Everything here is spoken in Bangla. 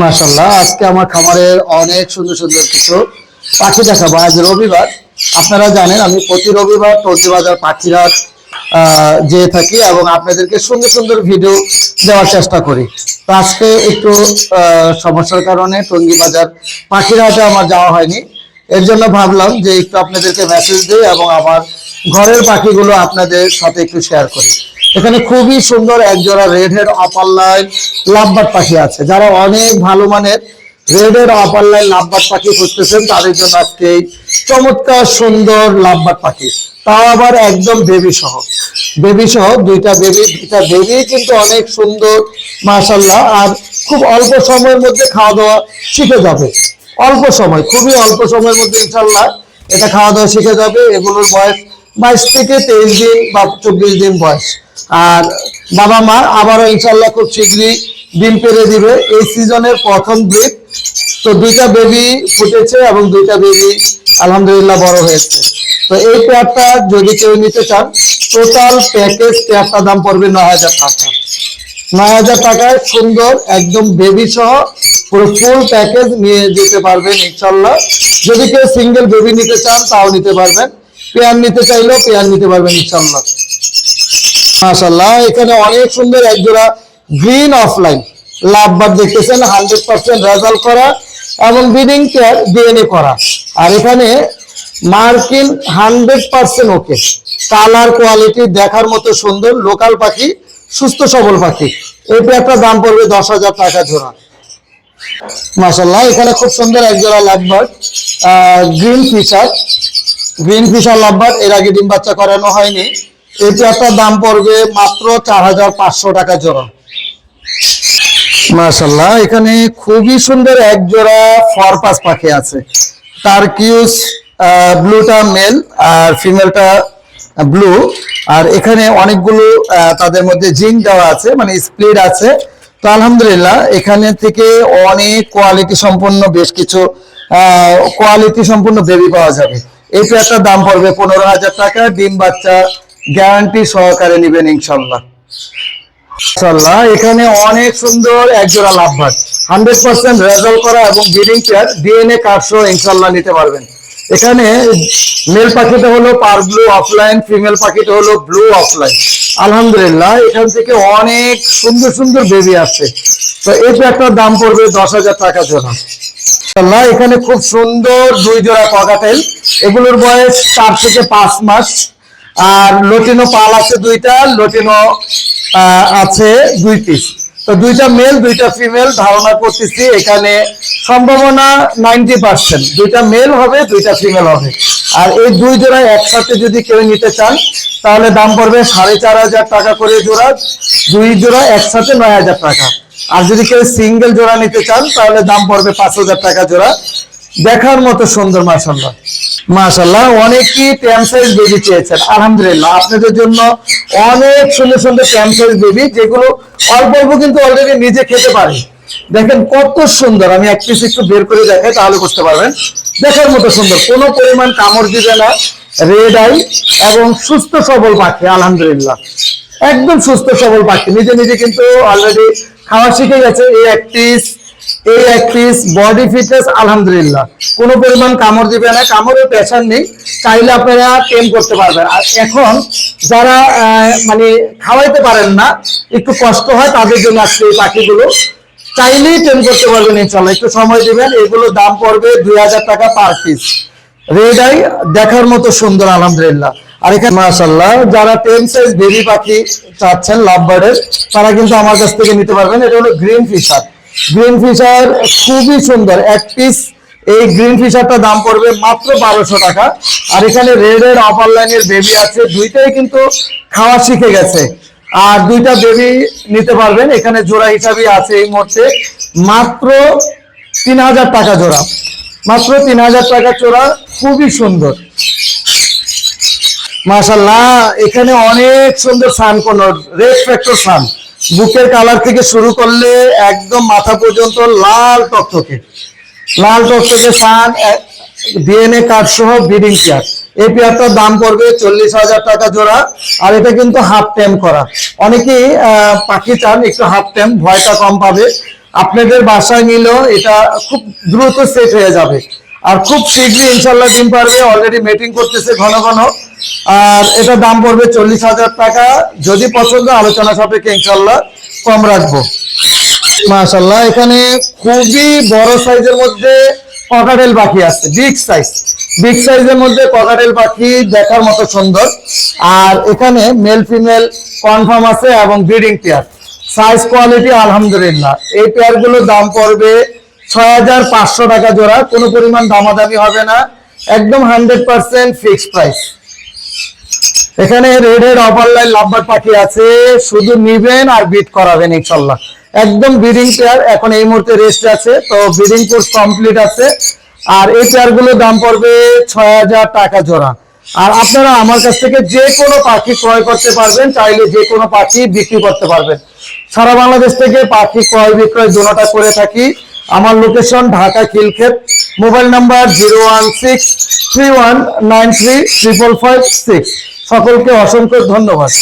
মাশাল্লাহ আজকে আমার খামারের অনেক সুন্দর সুন্দর কিছু পাখি দেখাবো। আজ রবিবার আপনারা জানেন আমি প্রতি রবিবার টঙ্গি বাজার পাখিরাট আহ, যেয়ে থাকি এবং আপনাদেরকে সুন্দর সুন্দর ভিডিও দেওয়ার চেষ্টা করি। তো আজকে একটু সমস্যার কারণে টঙ্গি বাজার পাখিরাটে আমার যাওয়া হয়নি। এর জন্য ভাবলাম যে একটু আপনাদেরকে মেসেজ দিই এবং আমার ঘরের পাখিগুলো আপনাদের সাথে একটু শেয়ার করি। এখানে খুবই সুন্দর একজোড়া red head opaline lovebird পাখি আছে। যারা অনেক ভালো মানের red head opaline lovebird পাখি খুঁজতেছেন, তাদের জন্য আজকে এই চমৎকার সুন্দর লাভবাট পাখি। তাও আবার একদম বেবি সহ। বেবি সহ, দুইটা বেবি দুইটা বেবি কিন্তু অনেক সুন্দর মাশাল্লাহ আর খুব অল্প সময়ের মধ্যে খাওয়া দাওয়া শিখে যাবে। অল্প সময়, খুবই অল্প সময়ের মধ্যে ইনশাল্লাহ এটা খাওয়া দাওয়া শিখে যাবে। এগুলোর বয়স বাইশ থেকে তেইশ দিন বা চব্বিশ দিন বয়স। আর বাবা মা আবারও ইনশাল্লাহ খুব শীঘ্রই ডিম পেরে দিবে। এই সিজনের প্রথম ব্রিড। তো দুইটা বেবি ফুটেছে এবং দুইটা বেবি আলহামদুলিল্লাহ বড় হয়েছে। তো এই পেয়ারটা যদি কেউ নিতে চান টোটাল প্যাকেজ পেয়ারটার দাম পড়বে নয় হাজার টাকা। নয় হাজার টাকায় সুন্দর একদম বেবি সহ পুরো ফুল প্যাকেজ নিয়ে যেতে পারবেন ইনশাল্লাহ যদি কেউ সিঙ্গেল বেবি নিতে চান, তাও নিতে পারবেন। পেয়ার নিতে চাইলেও পেয়ার নিতে পারবেন ইনশাল্লাহ মাশাল্লাহ এখানে অনেক সুন্দর একজোড়া গ্রিন অফলাইন লাভবার দেখতেছেন হান্ড্রেড পার্সেন্ট রেজাল্ট করা এবং ব্রিডিং কেয়ার ডিএনএ করা। আর এখানে মার্কিন hundred percent okay colour quality দেখার মতো সুন্দর, লোকাল পাখি, সুস্থ সবল পাখি। এই পেয়ারটার দাম পড়বে দশ হাজার টাকা জোড়া। মাশাল্লাহ এখানে খুব সুন্দর একজোড়া লাভবার গ্রিন ফিচার গ্রিন ফিশার লাভবার, এর আগে ডিম বাচ্চা করানো হয়নি। এই পেয়ারটার দাম পড়বে মাত্র চার হাজার পাঁচশো টাকা জোড়া। মাশাল্লাহ এখানে খুবই সুন্দর এক জোড়া ফরপাস পাখি আছে। টার্কিউস ব্লুটা মেল আর ফিমেলটা ব্লু। আর এখানে অনেকগুলো তাদের মধ্যে জিং দেওয়া আছে মানে স্প্লিট আছে। তো আলহামদুলিল্লাহ, এখানে থেকে অনেক কোয়ালিটি সম্পন্ন বেশ কিছু কোয়ালিটি সম্পূর্ণ বেবি পাওয়া যাবে। এই পেয়ারটার দাম পড়বে পনেরো হাজার টাকা, ডিম বাচ্চা গ্যারান্টি সহকারে নেবেন ইনশাল্লাহ এখানে অনেক সুন্দর একজোড়া লাভবার্ড হান্ড্রেড পার্সেন্ট রেজাল্ট করা এবং ব্রিডিং পেয়ার ডিএনএ কার্ড সহ ইনশাল্লাহ নিতে পারবেন। এখানে মেল পাখিটা হলো পার ব্লু অফলাইন ফিমেল পাখিটা হলো ব্লু অফলাইন। আলহামদুলিল্লাহ এখান থেকে অনেক সুন্দর সুন্দর বেবি আসছে। তো এই পেয়ারটার দাম পড়বে দশ হাজার টাকা জোড়া। মাশাআল্লাহ, এখানে খুব সুন্দর দুই জোড়া ককাটেল এগুলোর বয়স চার থেকে পাঁচ মাস। আর লটিনো পাল আছে দুইটা, লটিনো আছে দুই পিস তো দুইটা মেল দুইটা ফিমেল ধারণা করতেছি, এখানে সম্ভাবনা নাইনটি পার্সেন্ট দুইটা মেল হবে, দুইটা ফিমেল হবে। আর এই দুই জোড়া একসাথে যদি কেউ নিতে চান, তাহলে দাম পড়বে সাড়ে চার হাজার টাকা করে জোড়া, দুই জোড়া একসাথে নয় হাজার টাকা। আর যদি কেউ সিঙ্গেল জোড়া নিতে চান, তাহলে দাম পড়বে পাঁচ হাজার টাকা জোড়া। দেখার মতো সুন্দর মাসাল্লাহ মাসাল্লাহ অনেকই ট্যাম সাইজ বেবি চেয়েছেন, আলহামদুলিল্লাহ। আপনাদের জন্য অনেক সুন্দর সুন্দর ট্যাম সাইজ বেবি, যেগুলো অল্প অল্প কিন্তু অলরেডি নিজে খেতে পারে দেখেন কত সুন্দর, আমি এক পিস একটু বের করে দেখাই, তাহলে বুঝতে পারবেন। দেখার মতো সুন্দর, কোনো পরিমাণ কামড় দিবে না রেড আই এবং সুস্থ সবল পাখি, আলহামদুলিল্লাহ। একদম সুস্থ সবল পাখি, নিজে নিজে কিন্তু অলরেডি খাওয়া শিখে গেছে, এই এক পিস এই এক পিস বডি ফিটনেস আলহামদুলিল্লাহ। কোনো পরিমাণ কামড় দিবে না, কামড়ের প্রেশার নেই। চাইলে আপনারা টেম করতে পারবেন। আর এখন যারা মানে খাওয়াইতে পারেন না, একটু কষ্ট হয়, তাদের জন্য আজকে এই পাখিগুলো। চাইলেই টেম করতে পারবেন ইনশাল্লাহ একটু সময় দিবেন এগুলো দাম পড়বে দুই হাজার টাকা পার পিস রেড আই দেখার মতো সুন্দর, আলহামদুলিল্লাহ। আর এখানে মাশাল্লাহ যারা টেন সাইজ বেবি পাখি চাচ্ছেন লাভ বার্ডের তারা কিন্তু আমার কাছ থেকে নিতে পারবেন। এটা হলো গ্রিন ফিশার গ্রিন ফিশার খুবই সুন্দর। এক পিস এই গ্রিন ফিশারটা দাম পড়বে মাত্র বারোশো টাকা। আর এখানে রেড এর আপার লাইনের বেবি আছে। দুইটাই কিন্তু খাওয়া শিখে গেছে। আর দুইটা বেবি নিতে পারবেন। এখানে জোড়া হিসাবে আছে এই মুহূর্তে মাত্র তিন হাজার টাকা জোড়া। মাত্র তিন হাজার টাকা জোড়া, খুবই সুন্দর। মাশাল্লাহ এখানে অনেক সুন্দর সান কোন রেড ফ্যাক্টর সান বুকের কালার থেকে শুরু করলে একদম মাথা পর্যন্ত লাল টকটকে। লাল টকটকে সান ডিএনএ কার্ড সহ ব্রিডিং পেয়ার এই পেয়ারটার দাম পড়বে চল্লিশ হাজার টাকা জোড়া, আর এটা কিন্তু হাফ টেম করা। অনেকেই পাখি চান, একটু হাফ টেম ভয়টা কম পাবে। আপনাদের বাসায় নিলেও এটা খুব দ্রুত সেট হয়ে যাবে। আর খুব শীঘ্রই ইনশাল্লাহ ডিম পারবে অলরেডি মিটিং করতেছে ঘন ঘন। আর এটা দাম পড়বে চল্লিশ হাজার টাকা। যদি পছন্দ, আলোচনা সাপেক্ষে ইনশাল্লাহ কম রাখব। মাশাল্লাহ এখানে খুবই বড় সাইজের মধ্যে ককাটেল পাখি আছে বিগ সাইজ বিগ সাইজের মধ্যে ককাটেল পাখি দেখার মতো সুন্দর। আর এখানে মেল ফিমেল কনফার্ম আছে এবং ব্রিডিং পেয়ার সাইজ কোয়ালিটি আলহামদুলিল্লাহ। এই পেয়ারগুলোর দাম পড়বে ছয় হাজার পাঁচশো টাকা জোড়া, কোনো পরিমাণ দামাদামি হবে না, একদম হান্ড্রেড পার্সেন্ট ফিক্সড প্রাইস। এখানে red head opaline lovebird পাখি আছে, শুধু নিবেন আর বিট করাবেন ইনশাল্লাহ। একদম ব্রিডিং পেয়ার এখন এই মুহূর্তে রেস্ট আছে, তো ব্রিডিং কোর্স কমপ্লিট আছে। আর এই পেয়ারগুলোর দাম পড়বে ছয় হাজার টাকা জোড়া। আর আপনারা আমার কাছ থেকে যে কোনো পাখি ক্রয় করতে পারবেন, চাইলে যে কোনো পাখি বিক্রি করতে পারবেন। সারা বাংলাদেশ থেকে পাখি ক্রয় বিক্রয় দুটোটা করে থাকি। আমার location Dhaka Khilkhet mobile number zero one six three one nine three five six সকলকে অসংখ্য ধন্যবাদ।